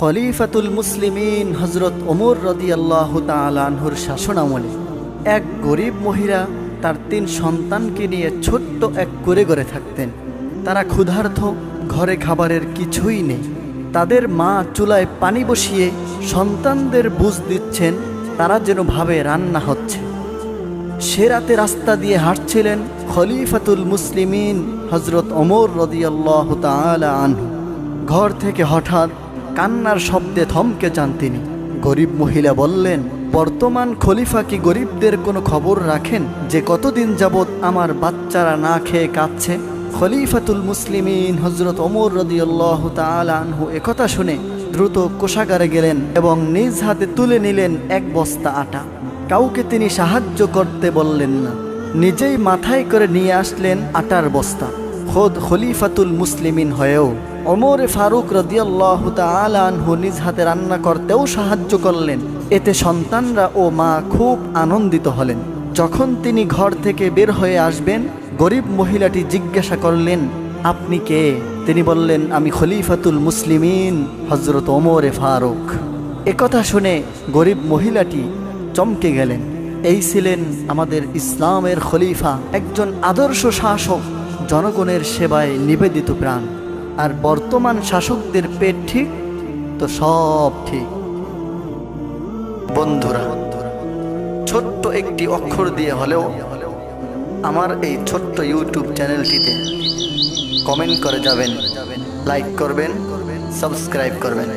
খলিফাতুল মুসলিমিন হজরত ওমর রদি আল্লাহ তালানহুর শাসনামলে এক গরিব মহিলা তার তিন সন্তানকে নিয়ে ছোট্ট এক করে করে থাকতেন। তারা ক্ষুধার্ত, ঘরে খাবারের কিছুই নেই। তাদের মা চুলায় পানি বসিয়ে সন্তানদের বুঝ দিচ্ছেন, তারা যেন ভাবে রান্না হচ্ছে। সে রাতে রাস্তা দিয়ে হাঁটছিলেন খলিফাতুল মুসলিমিন হজরত ওমর রদিয়াল্লাহ তালা আনহু। ঘর থেকে হঠাৎ কান্নার শব্দে থমকে যান তিনি। গরিব মহিলা বললেন, বর্তমান খলিফা কি গরিবদের কোনো খবর রাখেন যে কতদিন যাবৎ আমার বাচ্চারা না খেয়ে কাঁদছে? খলিফাতুল মুসলিমিন হজরত ওমর রদিয়াল্লাহ তালা আনহু একথা শুনে দ্রুত কোষাগারে গেলেন এবং নিজ হাতে তুলে নিলেন এক বস্তা আটা। কাউকে তিনি সাহায্য করতে বললেন না। নিজেই মাথায় করে নিয়ে আসলেন আটার বস্তা। খোদ খলিফাতুল মুসলিমিন হয়েও অমরে ফারুক রদিয়াল্লাহ আনহু নিজ হাতে রান্না করতেও সাহায্য করলেন। এতে সন্তানরা ও মা খুব আনন্দিত হলেন। যখন তিনি ঘর থেকে বের হয়ে আসবেন, গরিব মহিলাটি জিজ্ঞাসা করলেন, আপনি কে? তিনি বললেন, আমি খলিফাতুল মুসলিমিন হজরত ওমরে ফারুক। একথা শুনে গরিব মহিলাটি চমকে গেলেন। এই ছিলেন আমাদের ইসলামের খলিফা, একজন আদর্শ শাসক জনগণের সেবায় নিবেদিত প্রাণ। আর বর্তমান শাসকদের পেট ঠিক, তো সব ঠিক। বন্ধুরা, ছোট্ট একটি অক্ষর দিয়ে হলেও আমার এই ছোট্ট ইউটিউব চ্যানেলটিতে কমেন্ট করে যাবেন, লাইক করবেন, সাবস্ক্রাইব করবেন।